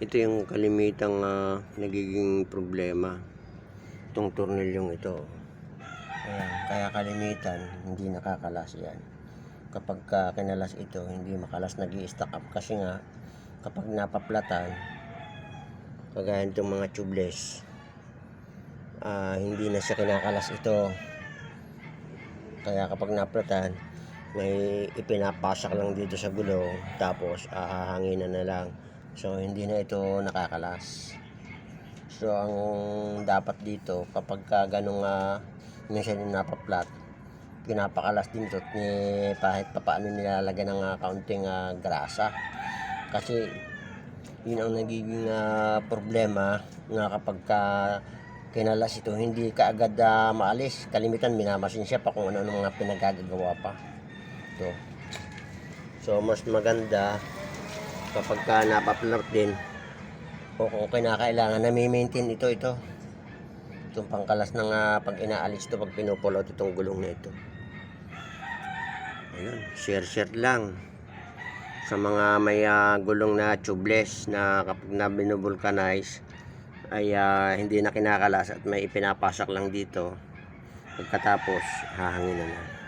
Ito yung kalimitang ah, nagiging problema. Itong tornilyong ito. Ayan, kaya kalimitan, hindi nakakalas yan. Kapag ka kinalas ito, hindi makalas nag stack up kasi nga, kapag napaplatan, kagaya itong mga tubeless, ah, hindi na siya kinakalas ito. Kaya kapag naplatan, may ipinapasak lang dito sa gulong, tapos ahahanginan na lang. So, hindi na ito nakakalas. So, ang dapat dito, kapag ka ganong uh, minsan yung napaplat, pinapakalas din ito ni kahit pa paano nilalagyan ng uh, kaunting ah, grasa. Kasi, yun ang nagiging ah, problema nga kapag ka kinalas ito, hindi kaagad ah, maalis. Kalimitan, minamasin siya pa kung ano-ano mga pinagagagawa pa. Ito. So, mas maganda kapag ka napaplat din o kung kinakailangan na maintain ito ito. Itong pangkalas ng ah, pag inaalis ito pag pinupulot itong gulong na ito. Ayun share share lang. Sa mga may ah, gulong na tubeless na kapag na binubulkanize ay ah, hindi na kinakalas at may ipinapasak lang dito pagkatapos hahangin na na